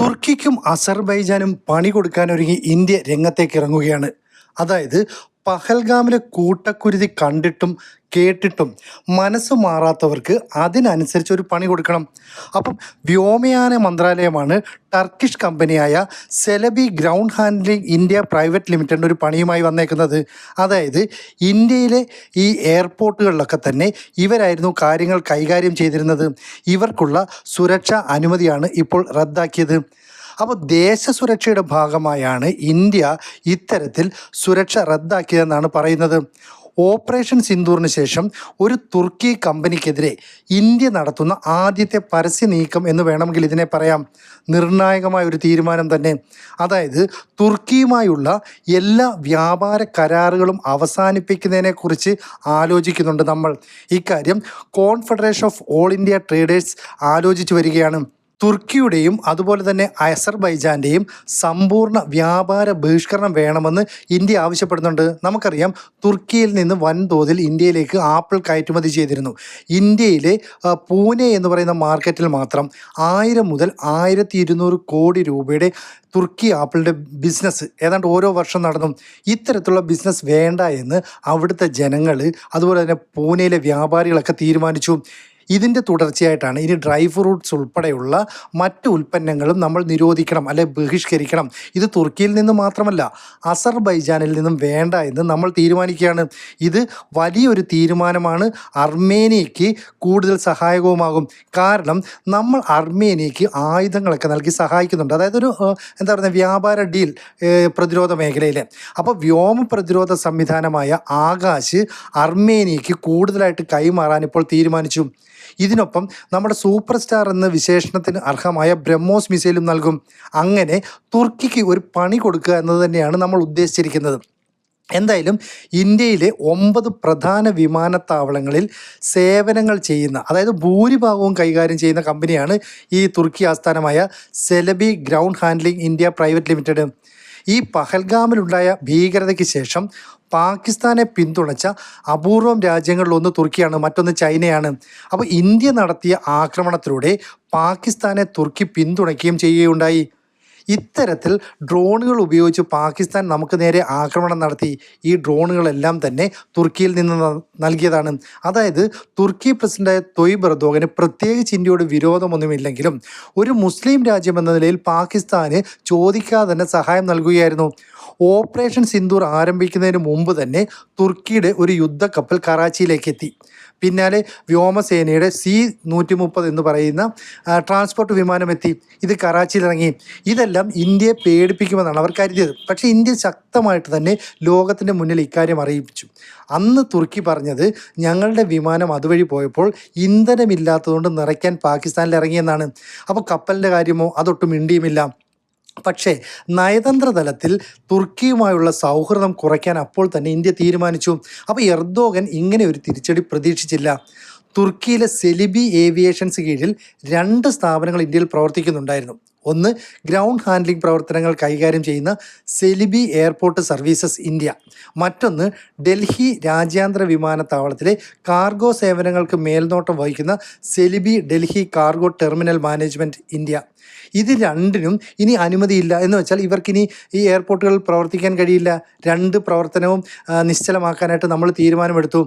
തുർക്കിക്കും അസർബൈജാനും പണി കൊടുക്കാനൊരുങ്ങി ഇന്ത്യ രംഗത്തേക്ക് ഇറങ്ങുകയാണ്. അതായത് പഹൽഗാമിലെ കൂട്ടക്കുരുതി കണ്ടിട്ടും കേട്ടിട്ടും മനസ്സ് മാറാത്തവർക്ക് അതിനനുസരിച്ച് ഒരു പണി കൊടുക്കണം. അപ്പം വ്യോമയാന മന്ത്രാലയമാണ് ടർക്കിഷ് കമ്പനിയായ Celebi ground handling India private ലിമിറ്റഡിന്റെ ഒരു പണിയുമായി വന്നേക്കുന്നത്. അതായത് ഇന്ത്യയിലെ ഈ എയർപോർട്ടുകളിലൊക്കെ തന്നെ ഇവരായിരുന്നു കാര്യങ്ങൾ കൈകാര്യം ചെയ്തിരുന്നത്. ഇവർക്കുള്ള സുരക്ഷാ അനുമതിയാണ് ഇപ്പോൾ റദ്ദാക്കിയത്. അപ്പോൾ ദേശസുരക്ഷയുടെ ഭാഗമായാണ് ഇന്ത്യ ഇത്തരത്തിൽ സുരക്ഷ റദ്ദാക്കിയതെന്നാണ് പറയുന്നത്. ഓപ്പറേഷൻ സിന്ദൂറിന് ശേഷം ഒരു തുർക്കി കമ്പനിക്കെതിരെ ഇന്ത്യ നടത്തുന്ന ആദ്യത്തെ പരസ്യ നീക്കം എന്ന് വേണമെങ്കിൽ ഇതിനെ പറയാം. നിർണായകമായ ഒരു തീരുമാനം തന്നെ. അതായത് തുർക്കിയുമായുള്ള എല്ലാ വ്യാപാര കരാറുകളും അവസാനിപ്പിക്കുന്നതിനെക്കുറിച്ച് ആലോചിക്കുന്നുണ്ട് നമ്മൾ. ഇക്കാര്യം confederation of all India traders ആലോചിച്ചു വരികയാണ്. തുർക്കിയുടെയും അതുപോലെ തന്നെ അസർബൈജാന്റെയും സമ്പൂർണ വ്യാപാര ബഹിഷ്കരണം വേണമെന്ന് ഇന്ത്യ ആവശ്യപ്പെടുന്നുണ്ട്. നമുക്കറിയാം തുർക്കിയിൽ നിന്ന് വൻതോതിൽ ഇന്ത്യയിലേക്ക് ആപ്പിൾ കയറ്റുമതി ചെയ്തിരുന്നു. ഇന്ത്യയിലെ പൂനെ എന്ന് പറയുന്ന മാർക്കറ്റിൽ മാത്രം ആയിരം മുതൽ ആയിരത്തി ഇരുന്നൂറ് കോടി രൂപയുടെ തുർക്കി ആപ്പിളിന്റെ ബിസിനസ് ഏതാണ്ട് ഓരോ വർഷം നടന്നു. ഇത്തരത്തിലുള്ള ബിസിനസ് വേണ്ട എന്ന് അവിടുത്തെ ജനങ്ങൾ അതുപോലെ തന്നെ പൂനെയിലെ വ്യാപാരികളൊക്കെ തീരുമാനിച്ചു. ഇതിന്റെ തുടർച്ചയായിട്ടാണ് ഇനി ഡ്രൈ ഫ്രൂട്ട്സ് ഉൾപ്പെടെയുള്ള മറ്റ് ഉൽപ്പന്നങ്ങളും നമ്മൾ നിരോധിക്കണം അല്ലെ ബഹിഷ്കരിക്കണം. ഇത് തുർക്കിയിൽ നിന്ന് മാത്രമല്ല അസർബൈജാനിൽ നിന്നും വേണ്ട എന്ന് നമ്മൾ തീരുമാനിക്കുകയാണ്. ഇത് വലിയൊരു തീരുമാനമാണ്. അർമേനിയയ്ക്ക് കൂടുതൽ സഹായകവുമാകും. കാരണം നമ്മൾ അർമേനിയയ്ക്ക് ആയുധങ്ങളൊക്കെ നൽകി സഹായിക്കുന്നുണ്ട്. അതായത് ഒരു എന്താ പറയുക വ്യാപാര ഡീൽ പ്രതിരോധ മേഖലയിൽ അപ്പോൾ വ്യോമ പ്രതിരോധ സംവിധാനമായ ആകാശ് അർമേനിയയ്ക്ക് കൂടുതലായിട്ട് കൈമാറാൻ ഇപ്പോൾ തീരുമാനിച്ചു. ഇതിനൊപ്പം നമ്മുടെ സൂപ്പർ സ്റ്റാർ എന്ന വിശേഷണത്തിന് അർഹമായ ബ്രഹ്മോസ് മിസൈലും നൽകും. അങ്ങനെ തുർക്കിക്ക് ഒരു പണി കൊടുക്കുക എന്നത് തന്നെയാണ് നമ്മൾ ഉദ്ദേശിച്ചിരിക്കുന്നത്. എന്തായാലും ഇന്ത്യയിലെ ഒമ്പത് പ്രധാന വിമാനത്താവളങ്ങളിൽ സേവനങ്ങൾ ചെയ്യുന്ന അതായത് ഭൂരിഭാഗവും കൈകാര്യം ചെയ്യുന്ന കമ്പനിയാണ് ഈ തുർക്കി ആസ്ഥാനമായ Celebi ground handling India private limited. ഈ പഹൽഗാമിലുണ്ടായ ഭീകരതയ്ക്ക് ശേഷം പാകിസ്ഥാനെ പിന്തുണച്ച അപൂർവം രാജ്യങ്ങളിലൊന്ന് തുർക്കിയാണ് മറ്റൊന്ന് ചൈനയാണ്. അപ്പോൾ ഇന്ത്യ നടത്തിയ ആക്രമണത്തിലൂടെ പാകിസ്ഥാനെ തുർക്കി പിന്തുണയ്ക്കുകയും ചെയ്യുകയുണ്ടായി. ഇത്തരത്തിൽ ഡ്രോണുകൾ ഉപയോഗിച്ച് പാകിസ്ഥാൻ നമുക്ക് നേരെ ആക്രമണം നടത്തി. ഈ ഡ്രോണുകളെല്ലാം തന്നെ തുർക്കിയിൽ നിന്ന് നൽകിയതാണ്. അതായത് തുർക്കി പ്രസിഡന്റായ തൊയ് ബർദോഗന് പ്രത്യേകിച്ച് ഇന്ത്യയോട് വിരോധമൊന്നുമില്ലെങ്കിലും ഒരു മുസ്ലിം രാജ്യം എന്ന നിലയിൽ പാകിസ്ഥാന് ചോദിക്കാതെ തന്നെ സഹായം നൽകുകയായിരുന്നു. ഓപ്പറേഷൻ സിന്ദൂർ ആരംഭിക്കുന്നതിന് മുമ്പ് തന്നെ തുർക്കിയുടെ ഒരു യുദ്ധക്കപ്പൽ കറാച്ചിയിലേക്ക് എത്തി. പിന്നാലെ വ്യോമസേനയുടെ സി നൂറ്റി മുപ്പത് എന്ന് പറയുന്ന ട്രാൻസ്പോർട്ട് വിമാനം എത്തി ഇത് കറാച്ചിയിൽ ഇറങ്ങി ഇതെല്ലാം ഇന്ത്യയെ പേടിപ്പിക്കുമെന്നാണ് അവർ കരുതിയത്. പക്ഷേ ഇന്ത്യ ശക്തമായിട്ട് തന്നെ ലോകത്തിന്റെ മുന്നിൽ ഇക്കാര്യം അറിയിപ്പിച്ചു. അന്ന് തുർക്കി പറഞ്ഞത് ഞങ്ങളുടെ വിമാനം അതുവഴി പോയപ്പോൾ ഇന്ധനമില്ലാത്തതുകൊണ്ട് നിറയ്ക്കാൻ പാകിസ്ഥാനിൽ ഇറങ്ങിയെന്നാണ് അപ്പോൾ കപ്പലിന്റെ കാര്യമോ അതൊട്ടും മിണ്ടിയുമില്ല. പക്ഷേ നയതന്ത്ര തലത്തിൽ തുർക്കിയുമായുള്ള സൗഹൃദം കുറയ്ക്കാൻ അപ്പോൾ തന്നെ ഇന്ത്യ തീരുമാനിച്ചു. അപ്പോൾ എർദോഗൻ ഇങ്ങനെ ഒരു തിരിച്ചടി പ്രതീക്ഷിച്ചില്ല. തുർക്കിയിലെ സെലിബി ഏവിയേഷൻസ് കീഴിൽ രണ്ട് സ്ഥാപനങ്ങൾ ഇന്ത്യയിൽ പ്രവർത്തിക്കുന്നുണ്ടായിരുന്നു. ഒന്ന് ഗ്രൗണ്ട് ഹാൻഡ്ലിംഗ് പ്രവർത്തനങ്ങൾ കൈകാര്യം ചെയ്യുന്ന സെലിബി എയർപോർട്ട് സർവീസസ് ഇന്ത്യ. മറ്റൊന്ന് ഡൽഹി രാജ്യാന്തര വിമാനത്താവളത്തിലെ കാർഗോ സേവനങ്ങൾക്ക് മേൽനോട്ടം വഹിക്കുന്ന Celebi Delhi cargo terminal management India. ഇത് രണ്ടിനും ഇനി അനുമതിയില്ല. എന്ന് വെച്ചാൽ ഇവർക്കിനി ഈ എയർപോർട്ടുകൾ പ്രവർത്തിക്കാൻ കഴിയില്ല. രണ്ട് പ്രവർത്തനവും നിശ്ചലമാക്കാനായിട്ട് നമ്മൾ തീരുമാനമെടുത്തു.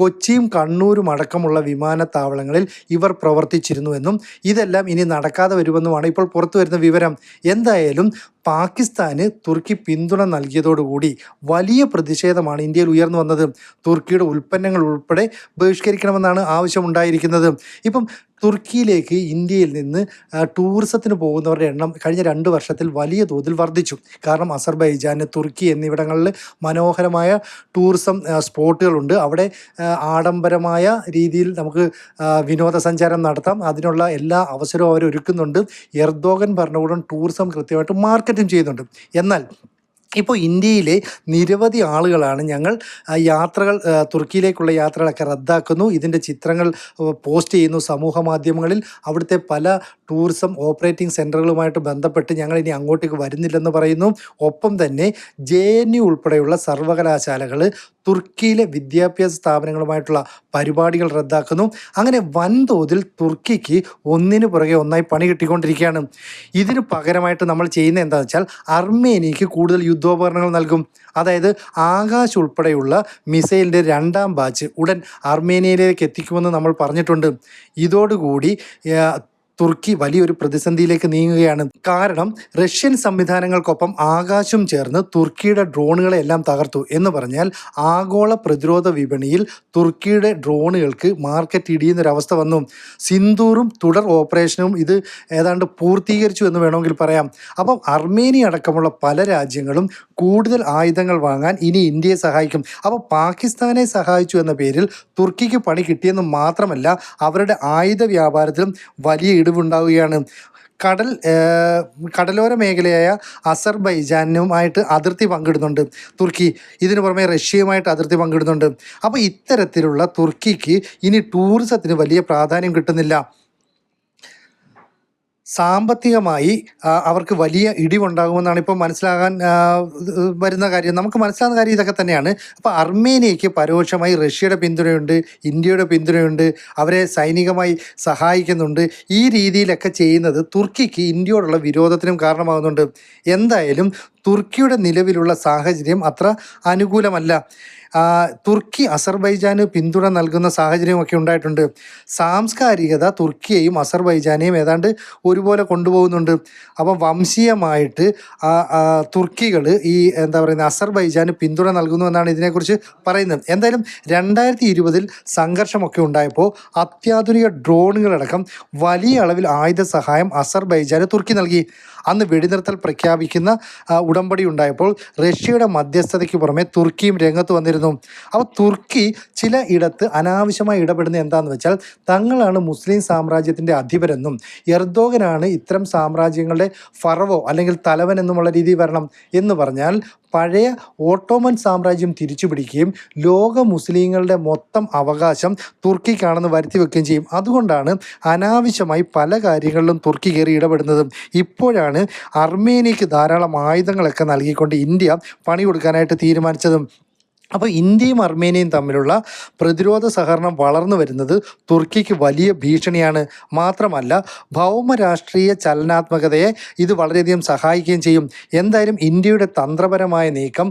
കൊച്ചിയും കണ്ണൂരും അടക്കമുള്ള വിമാനത്താവളങ്ങളിൽ ഇവർ പ്രവർത്തിച്ചിരുന്നുവെന്നും ഇതെല്ലാം ഇനി നടക്കാതെ വരുമെന്നുമാണ് ഇപ്പോൾ പുറത്തു വരുന്ന വിവരം. എന്തായാലും പാകിസ്ഥാന് തുർക്കി പിന്തുണ നൽകിയതോടുകൂടി വലിയ പ്രതിഷേധമാണ് ഇന്ത്യയിൽ ഉയർന്നു വന്നത്. തുർക്കിയുടെ ഉൽപ്പന്നങ്ങൾ ഉൾപ്പെടെ ബഹിഷ്കരിക്കണമെന്നാണ് ആവശ്യമുണ്ടായിരിക്കുന്നത്. ഇപ്പം തുർക്കിയിലേക്ക് ഇന്ത്യയിൽ നിന്ന് ടൂറിസത്തിന് പോകുന്നവരുടെ എണ്ണം കഴിഞ്ഞ രണ്ട് വർഷത്തിൽ വലിയ തോതിൽ വർദ്ധിച്ചു. കാരണം അസർബൈജാൻ തുർക്കി എന്നിവിടങ്ങളിൽ മനോഹരമായ ടൂറിസം സ്പോട്ടുകളുണ്ട്. അവിടെ ആഡംബരമായ രീതിയിൽ നമുക്ക് വിനോദസഞ്ചാരം നടത്താം. അതിനുള്ള എല്ലാ അവസരവും അവർ ഒരുക്കുന്നുണ്ട് എർദോഗൻ ഭരണകൂടം ടൂറിസം കൃത്യമായിട്ട് മാർക്കറ്റും ചെയ്യുന്നുണ്ട്. എന്നാൽ ഇപ്പോൾ ഇന്ത്യയിലെ നിരവധി ആളുകളാണ് ഞങ്ങൾ യാത്രകൾ തുർക്കിയിലേക്കുള്ള യാത്രകളൊക്കെ റദ്ദാക്കുന്നു. ഇതിന്റെ ചിത്രങ്ങൾ പോസ്റ്റ് ചെയ്യുന്നു സമൂഹ മാധ്യമങ്ങളിൽ. അവിടുത്തെ പല ടൂറിസം ഓപ്പറേറ്റിംഗ് സെന്ററുകളുമായിട്ട് ബന്ധപ്പെട്ട് ഞങ്ങൾ ഇനി അങ്ങോട്ടേക്ക് വരുന്നില്ലെന്ന് പറയുന്നു. ഒപ്പം തന്നെ ജെ എൻ യു ഉൾപ്പെടെയുള്ള സർവകലാശാലകൾ തുർക്കിയിലെ വിദ്യാഭ്യാസ സ്ഥാപനങ്ങളുമായിട്ടുള്ള പരിപാടികൾ റദ്ദാക്കുന്നു. അങ്ങനെ വൻതോതിൽ തുർക്കിക്ക് ഒന്നിനു പുറകെ ഒന്നായി പണി കിട്ടിക്കൊണ്ടിരിക്കുകയാണ്. ഇതിന് പകരമായിട്ട് നമ്മൾ ചെയ്യുന്ന എന്താണെന്ന് വെച്ചാൽ അർമേനിയക്ക് കൂടുതൽ യുദ്ധോപകരണങ്ങൾ നൽകും. അതായത് ആകാശ് ഉൾപ്പെടെയുള്ള മിസൈലിന്റെ രണ്ടാം ബാച്ച് ഉടൻ അർമേനിയയിലേക്ക് എത്തിക്കുമെന്ന് നമ്മൾ പറഞ്ഞിട്ടുണ്ട്. ഇതോടുകൂടി തുർക്കി വലിയൊരു പ്രതിസന്ധിയിലേക്ക് നീങ്ങുകയാണ്. കാരണം റഷ്യൻ സംവിധാനങ്ങൾക്കൊപ്പം ആകാശം ചേർന്ന് തുർക്കിയുടെ ഡ്രോണുകളെ എല്ലാം തകർത്തു എന്ന് പറഞ്ഞാൽ ആഗോള പ്രതിരോധ വിപണിയിൽ തുർക്കിയുടെ ഡ്രോണുകൾക്ക് മാർക്കറ്റ് ഇടിയുന്നൊരവസ്ഥ വന്നു. സിന്ദൂറും തുടർ ഓപ്പറേഷനും ഇത് ഏതാണ്ട് പൂർത്തീകരിച്ചു എന്ന് വേണമെങ്കിൽ പറയാം. അപ്പം അർമേനിയ അടക്കമുള്ള പല രാജ്യങ്ങളും കൂടുതൽ ആയുധങ്ങൾ വാങ്ങാൻ ഇനി ഇന്ത്യയെ സഹായിക്കും. അപ്പോൾ പാകിസ്ഥാനെ സഹായിച്ചു എന്ന പേരിൽ തുർക്കിക്ക് പണി കിട്ടിയെന്ന് മാത്രമല്ല അവരുടെ ആയുധ വ്യാപാരത്തിലും വലിയ ഇടിവുണ്ടാവുകയാണ് കടൽ കടലോര മേഖലയായ അസർബൈജാനുമായിട്ട് അതിർത്തി പങ്കിടുന്നുണ്ട് തുർക്കി. ഇതിനു പുറമെ റഷ്യയുമായിട്ട് അതിർത്തി പങ്കിടുന്നുണ്ട്. അപ്പോൾ ഇത്തരത്തിലുള്ള തുർക്കിക്ക് ഇനി ടൂറിസത്തിന് വലിയ പ്രാധാന്യം കിട്ടുന്നില്ല. സാമ്പത്തികമായി അവർക്ക് വലിയ ഇടിവുണ്ടാകുമെന്നാണ് ഇപ്പോൾ മനസ്സിലാകാൻ വരുന്ന കാര്യം. നമുക്ക് മനസ്സിലാകുന്ന കാര്യം ഇതൊക്കെ തന്നെയാണ്. അപ്പോൾ അർമേനിയയ്ക്ക് പരോക്ഷമായി റഷ്യയുടെ പിന്തുണയുണ്ട് ഇന്ത്യയുടെ പിന്തുണയുണ്ട് അവരെ സൈനികമായി സഹായിക്കുന്നുണ്ട്. ഈ രീതിയിലൊക്കെ ചെയ്യുന്നത് തുർക്കിക്ക് ഇന്ത്യയോടുള്ള വിരോധത്തിനും കാരണമാകുന്നുണ്ട്. എന്തായാലും തുർക്കിയുടെ നിലവിലുള്ള സാഹചര്യം അത്ര അനുകൂലമല്ല. തുർക്കി അസർബൈജാന് പിന്തുണ നൽകുന്ന സാഹചര്യമൊക്കെ ഉണ്ടായിട്ടുണ്ട്. സാംസ്കാരികത തുർക്കിയെയും അസർബൈജാനെയും ഏതാണ്ട് ഒരുപോലെ കൊണ്ടുപോകുന്നുണ്ട്. അപ്പം വംശീയമായിട്ട് തുർക്കികൾ ഈ എന്താ പറയുന്നത് അസർബൈജാന് പിന്തുണ നൽകുന്നു എന്നാണ് ഇതിനെക്കുറിച്ച് പറയുന്നത്. എന്തായാലും രണ്ടായിരത്തി ഇരുപതിൽ സംഘർഷമൊക്കെ ഉണ്ടായപ്പോൾ അത്യാധുനിക ഡ്രോണുകളടക്കം വലിയ അളവിൽ ആയുധ സഹായം അസർബൈജാന് തുർക്കി നൽകി. അന്ന് വെടിനിർത്തൽ പ്രഖ്യാപിക്കുന്ന ഉടമ്പടി ഉണ്ടായപ്പോൾ റഷ്യയുടെ മധ്യസ്ഥതയ്ക്ക് പുറമെ തുർക്കിയും രംഗത്ത് വന്നിരുന്നു. അപ്പോൾ തുർക്കി ചില ഇടത്ത് അനാവശ്യമായി ഇടപെടുന്ന എന്താണെന്ന് വെച്ചാൽ തങ്ങളാണ് മുസ്ലിം സാമ്രാജ്യത്തിന്റെ അധിപരെന്നും എർദോഗനാണ് ഇത്തരം സാമ്രാജ്യങ്ങളുടെ ഫറവോ അല്ലെങ്കിൽ തലവൻ എന്നുമുള്ള രീതി വരണം എന്ന് പറഞ്ഞാൽ പഴയ ഓട്ടോമൻ സാമ്രാജ്യം തിരിച്ചു പിടിക്കുകയും ലോക മുസ്ലിങ്ങളുടെ മൊത്തം അവകാശം തുർക്കിക്കാണെന്ന് വരുത്തി വെക്കുകയും ചെയ്യും. അതുകൊണ്ടാണ് അനാവശ്യമായി പല കാര്യങ്ങളിലും തുർക്കി കയറി ഇടപെടുന്നതും. ഇപ്പോഴാണ് അർമേനിയക്ക് ധാരാളം ആയുധങ്ങളൊക്കെ നൽകിക്കൊണ്ട് ഇന്ത്യ പണി കൊടുക്കാനായിട്ട് തീരുമാനിച്ചതും. അപ്പോൾ ഇന്ത്യയും അർമേനിയയും തമ്മിലുള്ള പ്രതിരോധ സഹകരണം വളർന്നു വരുന്നത് തുർക്കിക്ക് വലിയ ഭീഷണിയാണ്. മാത്രമല്ല ഭൗമ രാഷ്ട്രീയ ചലനാത്മകതയെ ഇത് വളരെയധികം സഹായിക്കുകയും ചെയ്യും. എന്തായാലും ഇന്ത്യയുടെ തന്ത്രപരമായ നീക്കം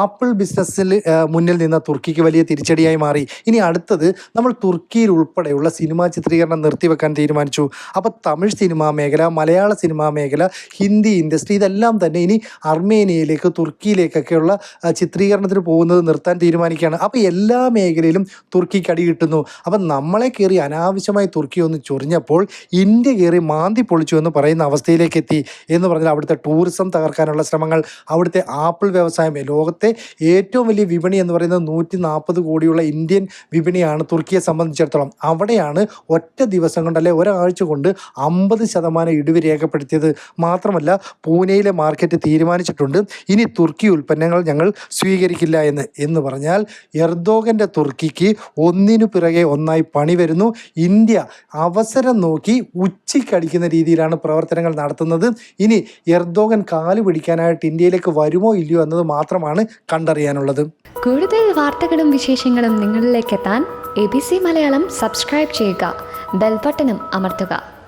ആപ്പിൾ ബിസിനസ്സിൽ മുന്നിൽ നിന്ന തുർക്കിക്ക് വലിയ തിരിച്ചടിയായി മാറി. ഇനി അടുത്തത് നമ്മൾ തുർക്കിയിൽ ഉൾപ്പെടെയുള്ള സിനിമാ ചിത്രീകരണം നിർത്തിവെക്കാൻ തീരുമാനിച്ചു. അപ്പോൾ തമിഴ് സിനിമാ മേഖല മലയാള സിനിമാ മേഖല ഹിന്ദി ഇൻഡസ്ട്രി ഇതെല്ലാം തന്നെ ഇനി അർമേനിയയിലേക്ക് തുർക്കിയിലേക്കൊക്കെയുള്ള ചിത്രീകരണത്തിന് പോകുന്നത് നിർത്താൻ തീരുമാനിക്കുകയാണ്. അപ്പോൾ എല്ലാ മേഖലയിലും തുർക്കിക്ക് അടി കിട്ടുന്നു. അപ്പം നമ്മളെ കയറി അനാവശ്യമായി തുർക്കി ഒന്ന് ചൊറിഞ്ഞപ്പോൾ ഇന്ത്യ കയറി മാന്തി പൊളിച്ചു എന്ന് പറയുന്ന അവസ്ഥയിലേക്ക് എത്തി എന്ന് പറഞ്ഞാൽ അവിടുത്തെ ടൂറിസം തകർക്കാനുള്ള ശ്രമങ്ങൾ അവിടുത്തെ ആപ്പിൾ വ്യവസായം ലോകത്തെ ഏറ്റവും വലിയ വിപണി എന്ന് പറയുന്നത് നൂറ്റി നാൽപ്പത് കോടിയുള്ള ഇന്ത്യൻ വിപണിയാണ് തുർക്കിയെ സംബന്ധിച്ചിടത്തോളം. അവിടെയാണ് ഒറ്റ ദിവസം കൊണ്ട് അല്ലെ ഒരാഴ്ച കൊണ്ട് അമ്പത് ശതമാനം ഇടിവ് രേഖപ്പെടുത്തിയത്. മാത്രമല്ല പൂനെയിലെ മാർക്കറ്റ് തീരുമാനിച്ചിട്ടുണ്ട്. ഇനി തുർക്കി ഉൽപ്പന്നങ്ങൾ ഞങ്ങൾ സ്വീകരിക്കില്ല എന്ന്. എന്ന് പറഞ്ഞാൽ എർദോഗന്റെ തുർക്കിക്ക് ഒന്നിനു പിറകെ ഒന്നായി പണി വരുന്നു. ഇന്ത്യ അവസരം നോക്കി ഉച്ചയ്ക്കടിക്കുന്ന രീതിയിലാണ് പ്രവർത്തനങ്ങൾ നടത്തുന്നത്. ഇനി എർദോഗൻ കാൽ പിടിക്കാനായിട്ട് ഇന്ത്യയിലേക്ക് വരുമോ ഇല്ലയോ എന്നത് മാത്രമാണ് കണ്ടറിയാനുള്ളത്. കൂടുതൽ വാർത്തകളും വിശേഷങ്ങളും നിങ്ങളിലേക്ക് എത്താൻ A B C Malayalam subscribe ചെയ്യുക. ബെൽബട്ടനും അമർത്തുക.